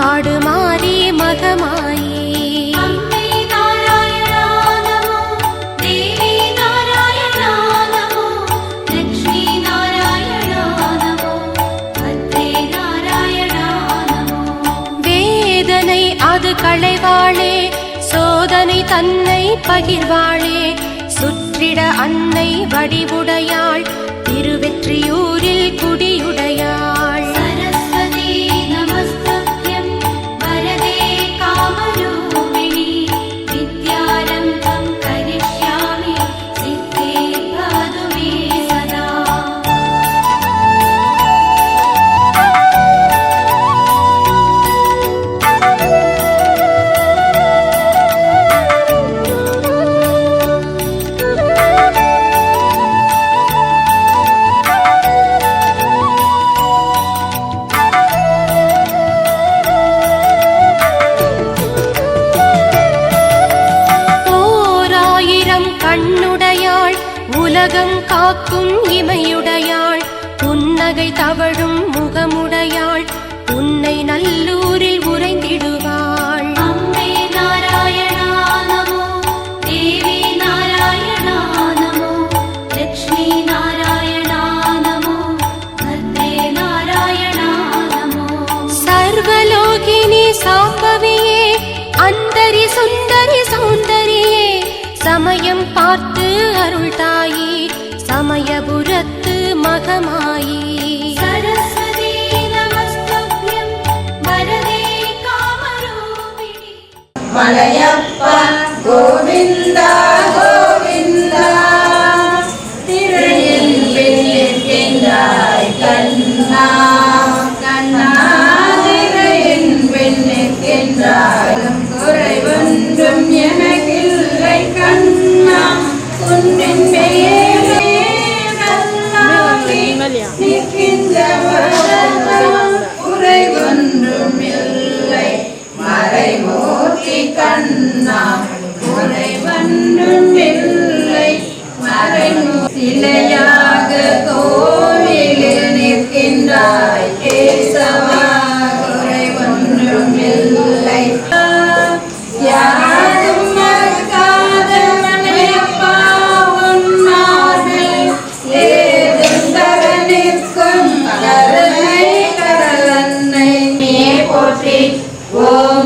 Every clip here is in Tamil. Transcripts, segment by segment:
வந்தாடு மாறி மகமாயே. வேதனை அது களைவாளே சோதனை தன்னை பகிர்வாளே சுற்றிட அன்னை வடிவுடையாள் திருவெற்றியூரில் குடியுடைய அவளும் முகமுடையாள். உன்னை நல்லூரில் உறைந்திடுவாள். அம்மே நாராயணா நமோ தேவி நாராயணா நமோ லட்சுமி நாராயணா நமோ பத்ரே சர்வலோகினி சாம்பவியே அந்தரி சுந்தரி சௌந்தரியே சமயம் பார்த்து அருள் தாயே சமயபுரத்து மகமாயே. மலையப்பா கோவிந்தா கோவிந்தா. திரையில் பெண்ணிற்கின்றாய் கண்ணா. கண்ணா திரையின் பெண்ணிற்கின்றாய் குறைவொன்றும் எனக்கில்லை கண்ணா. உன்னின் பெயரே நல்லாகி குறைவொன்றும் இல்லை. மறைவோ கண்ணா உரை குறைவொன்றும் இல்லை. மறைமூர்த்திலையாக கோவிலில் நிற்கின்றாய். கேசவா குறைவொன்றும் இல்லை.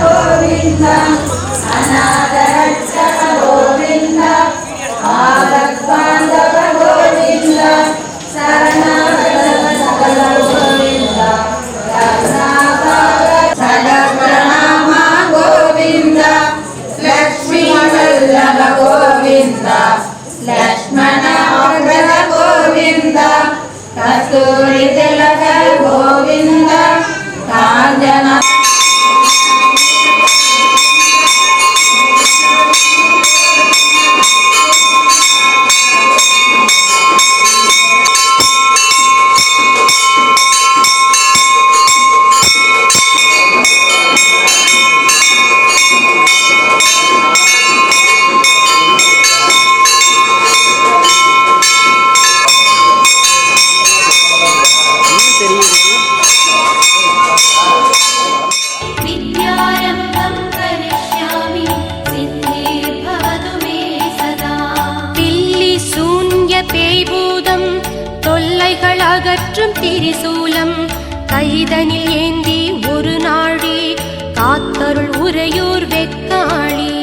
గోవింద மற்றும் திரிசூலம். கைதனில் ஏந்தி ஒரு நாழி காத்தருள் உறையூர் வெக்காளி.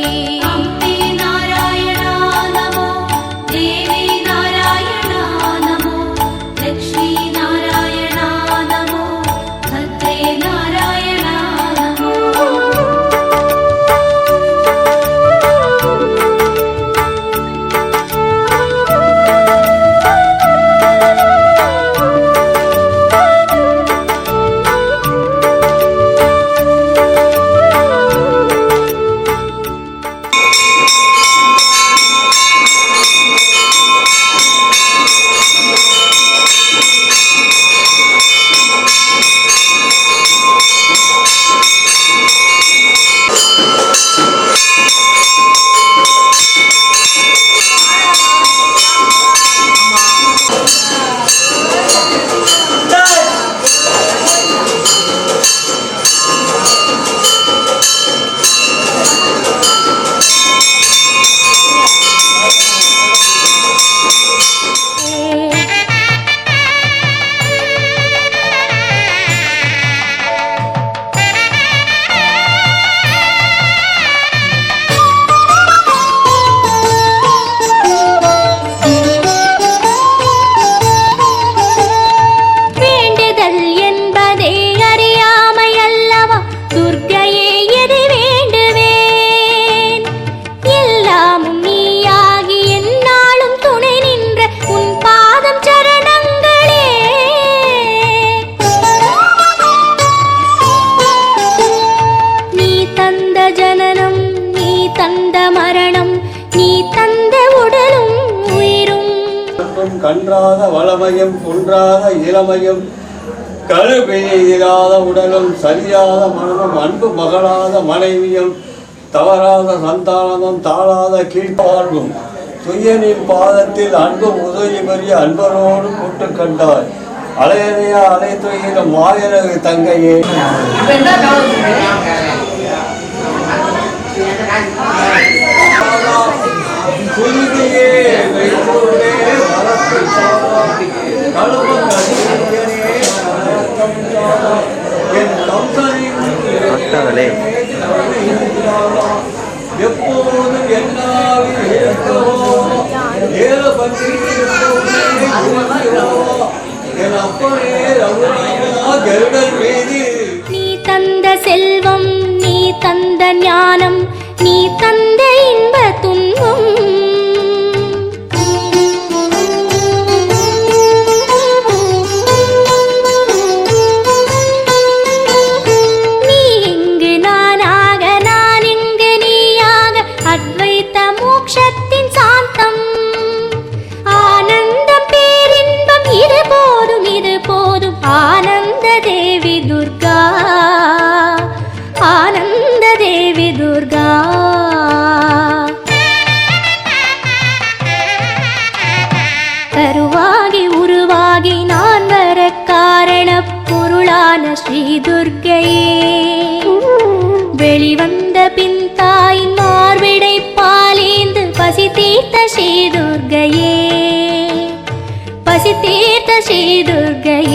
மற்றும் கன்றாத வளமையும் குன்றாத இளமையும் கருவியிலாத உடலும் சரியாத மனமும் அன்பு மகளாத மனைவியும் தவறாத சந்தானமும் தாழாத கீழ்வாழ்வும் துயனின் பாதத்தில் அன்பு உதவி பெரிய அன்பரோடு கூட்டு கண்டாய். அலையனையா அலை துயில மாயனகு தங்கையே. குருதியே வைப்பொருளே நீ தந்த செல்வம் நீ தந்த ஞானம் நீ தந்த இன்ப துன்பம் கருவாகி உருவாகி நான் வர காரண பொருளான ஸ்ரீ துர்க்கையே வெளிவந்த பின் தாயின் மார்பிடை பாலேந்து பசி தீர்த்த ஸ்ரீ துர்கையே பசி தீர்த்த ஸ்ரீ துர்கையே